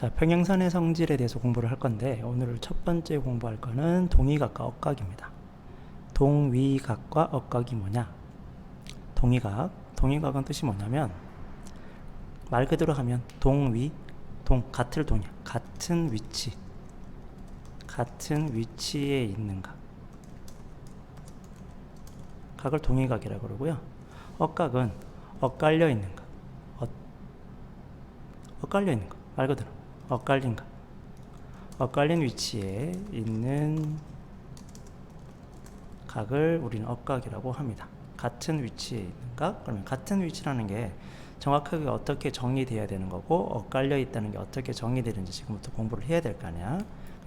자, 평행선의 성질에 대해서 공부를 할 건데 오늘 첫 번째 공부할 거는 동위각과 억각입니다. 동위각과 억각이 뭐냐? 동위각, 동위각은 뜻이 뭐냐면 말 그대로 하면 동위, 동 같을 동이야. 같은 위치, 같은 위치에 있는 각. 각을 동위각이라고 그러고요. 억각은 엇갈려 있는 각. 엇, 엇갈려 있는 각. 말 그대로 엇갈린 각. 엇갈린 위치에 있는 각을 우리는 억각이라고 합니다. 같은 위치에 있는 각. 그러면 같은 위치라는 게 정확하게 어떻게 정의돼야 되는 거고 엇갈려 있다는 게 어떻게 정의되는지 지금부터 공부를 해야 될 거 아니야.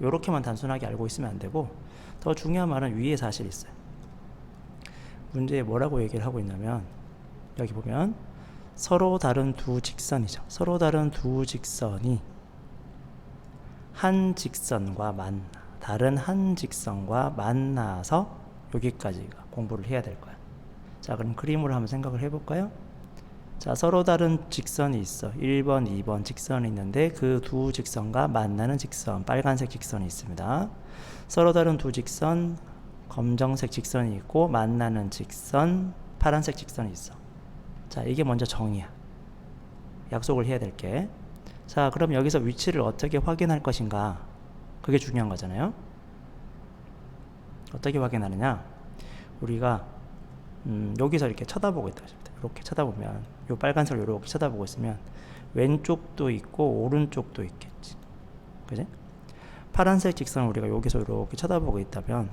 이렇게만 단순하게 알고 있으면 안 되고 더 중요한 말은 위에 사실이 있어요. 문제에 뭐라고 얘기를 하고 있냐면 여기 보면 서로 다른 두 직선이죠. 서로 다른 두 직선이 한 직선과 만나 다른 한 직선과 만나서 여기까지가 공부를 해야 될 거야. 자, 그럼 그림으로 한번 생각을 해볼까요? 자, 서로 다른 직선이 있어. 1번, 2번 직선이 있는데 그 두 직선과 만나는 직선, 빨간색 직선이 있습니다. 서로 다른 두 직선, 검정색 직선이 있고 만나는 직선, 파란색 직선이 있어. 자, 이게 먼저 정의야. 약속을 해야 될 게. 자, 그럼 여기서 위치를 어떻게 확인할 것인가? 그게 중요한 거잖아요. 어떻게 확인하느냐? 우리가 음, 여기서 이렇게 쳐다보고 있다. 이렇게 쳐다보면 요 빨간색을 이렇게 쳐다보고 있으면 왼쪽도 있고 오른쪽도 있겠지. 그지? 파란색 직선을 우리가 여기서 이렇게 쳐다보고 있다면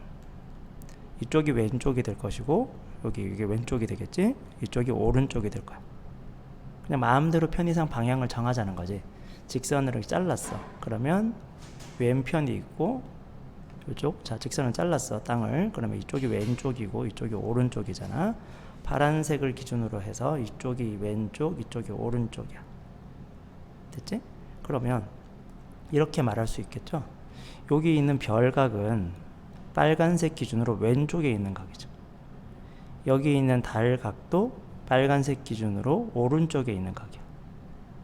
이쪽이 왼쪽이 될 것이고 여기 이게 왼쪽이 되겠지? 이쪽이 오른쪽이 될 거야. 그냥 마음대로 편의상 방향을 정하자는 거지. 직선으로 잘랐어. 그러면 왼편이 있고 이쪽 자 직선을 잘랐어 땅을 그러면 이쪽이 왼쪽이고 이쪽이 오른쪽이잖아. 파란색을 기준으로 해서 이쪽이 왼쪽, 이쪽이 오른쪽이야. 됐지? 그러면 이렇게 말할 수 있겠죠? 여기 있는 별각은 빨간색 기준으로 왼쪽에 있는 각이죠. 여기 있는 달각도 빨간색 기준으로 오른쪽에 있는 각이야.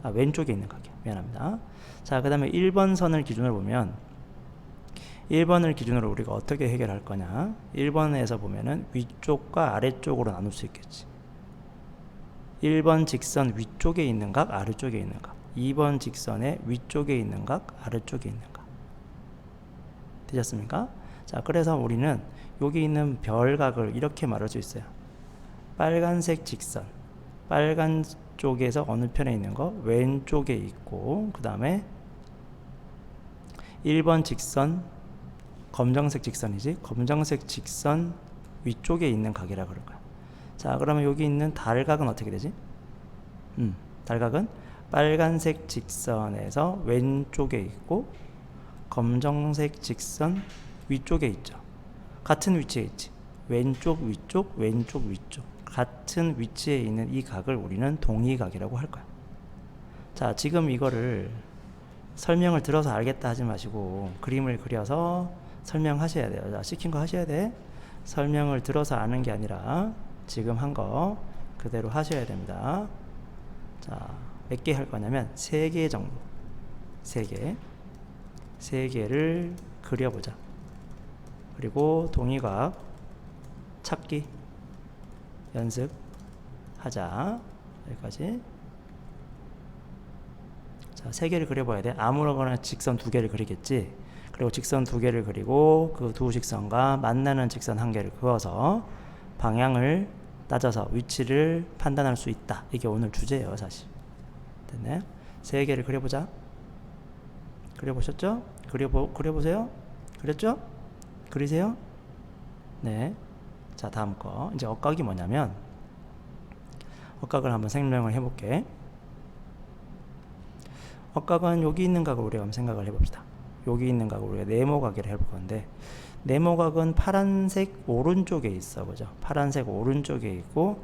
아, 왼쪽에 있는 각이야. 미안합니다. 자, 그 다음에 1번 선을 기준으로 보면 1번을 기준으로 우리가 어떻게 해결할 거냐? 1번에서 보면은 위쪽과 아래쪽으로 나눌 수 있겠지. 1번 직선 위쪽에 있는 각, 아래쪽에 있는 각. 2번 직선의 위쪽에 있는 각, 아래쪽에 있는 각. 되셨습니까? 자, 그래서 우리는 여기 있는 별각을 이렇게 말할 수 있어요. 빨간색 직선. 빨간 쪽에서 어느 편에 있는 거? 왼쪽에 있고, 그 다음에 1번 직선 검정색 직선이지 검정색 직선 위쪽에 있는 각이라 그럴 거야. 자, 그러면 여기 있는 달각은 어떻게 되지? 음, 달각은 빨간색 직선에서 왼쪽에 있고 검정색 직선 위쪽에 있죠. 같은 위치에 있지. 왼쪽 위쪽 왼쪽 위쪽 같은 위치에 있는 이 각을 우리는 동의각이라고 할 거야. 자, 지금 이거를 설명을 들어서 알겠다 하지 마시고 그림을 그려서 설명하셔야 돼요. 자, 시킨 거 하셔야 돼. 설명을 들어서 아는 게 아니라 지금 한 거 그대로 하셔야 됩니다. 자, 몇 개 할 거냐면 세 개 정도. 세 개. 세 개를 그려보자. 그리고 동의각 찾기 연습하자. 여기까지. 자, 세 개를 그려봐야 돼. 아무거나 직선 두 개를 그리겠지. 그리고 직선 두 개를 그리고 그 두 직선과 만나는 직선 한 개를 그어서 방향을 따져서 위치를 판단할 수 있다. 이게 오늘 주제예요, 사실. 됐네. 세 개를 그려보자. 그려보셨죠? 그려보, 그려보세요. 그렸죠? 그리세요? 네. 자, 다음 거. 이제 억각이 뭐냐면, 억각을 한번 설명을 해볼게. 억각은 여기 있는 각을 우리가 한번 생각을 해봅시다. 여기 있는 각을 우리가 네모각이라 해볼 건데 네모각은 파란색 오른쪽에 있어 보죠. 파란색 오른쪽에 있고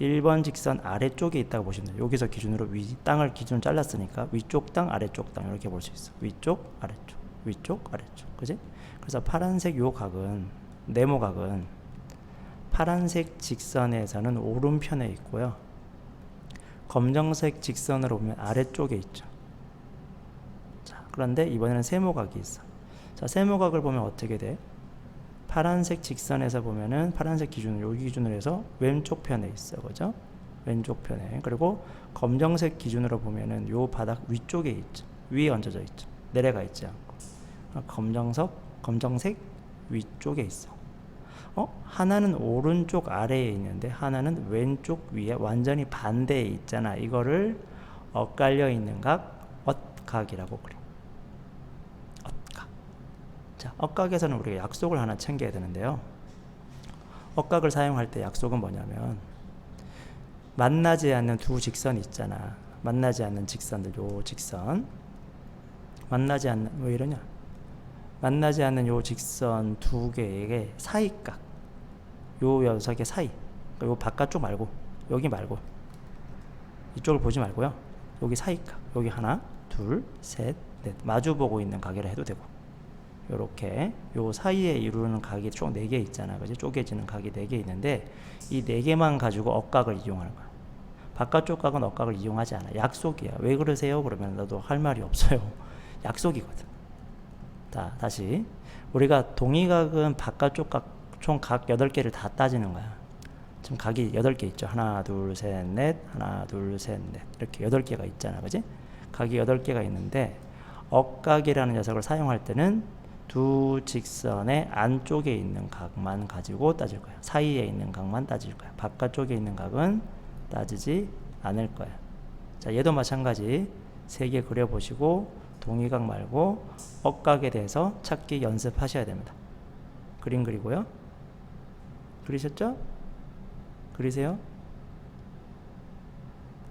1번 직선 아래쪽에 있다고 보시면 돼요. 여기서 기준으로 위 땅을 기준 잘랐으니까 위쪽 땅, 아래쪽 땅 이렇게 볼 수 있어. 위쪽, 아래쪽, 위쪽, 아래쪽. 그지? 그래서 파란색 요 각은 네모각은 파란색 직선에서는 오른편에 있고요. 검정색 직선으로 보면 아래쪽에 있죠. 자, 그런데 이번에는 세모각이 있어. 자, 세모각을 보면 어떻게 돼? 파란색 직선에서 보면은 파란색 기준으로 여기 기준으로 해서 왼쪽 편에 있어. 그죠? 왼쪽 편에. 그리고 검정색 기준으로 보면은 요 바닥 위쪽에 있죠. 위에 얹어져 있죠. 내려가 있지 않고. 아, 검정석, 검정색 위쪽에 있어. 어? 하나는 오른쪽 아래에 있는데 하나는 왼쪽 위에 완전히 반대에 있잖아. 이거를 엇갈려 있는 각, 엇각이라고 그래. 엇각. 자, 엇각에서는 우리가 약속을 하나 챙겨야 되는데요. 엇각을 사용할 때 약속은 뭐냐면 만나지 않는 두 직선 있잖아. 만나지 않는 직선들 요 직선. 만나지 않는 왜 이러냐? 만나지 않는 요 직선 두 개의 사이각. 요 녀석의 사이. 그러니까 요 바깥쪽 말고 여기 말고 이쪽을 보지 말고요. 여기 사이각. 여기 하나, 둘, 셋, 넷. 마주 보고 있는 가게를 해도 되고. 요렇게 요 사이에 이루는 각이 총 네 개 있잖아. 그지? 쪼개지는 각이 네 개 있는데 이 네 개만 가지고 억각을 이용하는 거야. 바깥쪽 각은 억각을 이용하지 않아. 약속이야. 왜 그러세요? 그러면 나도 할 말이 없어요. 약속이거든. 자, 다시. 우리가 동의각은 바깥쪽 각, 총 각 8개를 다 따지는 거야. 지금 각이 8개 있죠. 하나, 둘, 셋, 넷. 하나, 둘, 셋, 넷. 이렇게 8개가 있잖아. 그지? 각이 8개가 있는데, 억각이라는 녀석을 사용할 때는 두 직선의 안쪽에 있는 각만 가지고 따질 거야. 사이에 있는 각만 따질 거야. 바깥쪽에 있는 각은 따지지 않을 거야. 자, 얘도 마찬가지. 세 개 그려보시고 동의각 말고 억각에 대해서 찾기 연습하셔야 됩니다. 그림 그리고요. 그리셨죠? 그리세요?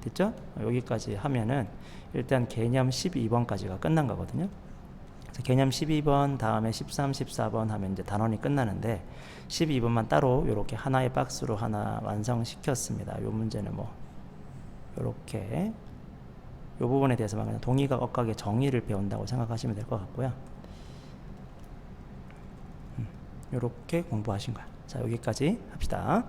됐죠? 여기까지 하면은 일단 개념 12번까지가 끝난 거거든요. 개념 12번 다음에 13, 14번 하면 이제 단원이 끝나는데 12번만 따로 이렇게 하나의 박스로 하나 완성시켰습니다. 요 문제는 뭐 이렇게 요 부분에 대해서만 그냥 동의각 억각의 정의를 배운다고 생각하시면 될 것 같고요. 이렇게 공부하신 거야. 자 여기까지 합시다.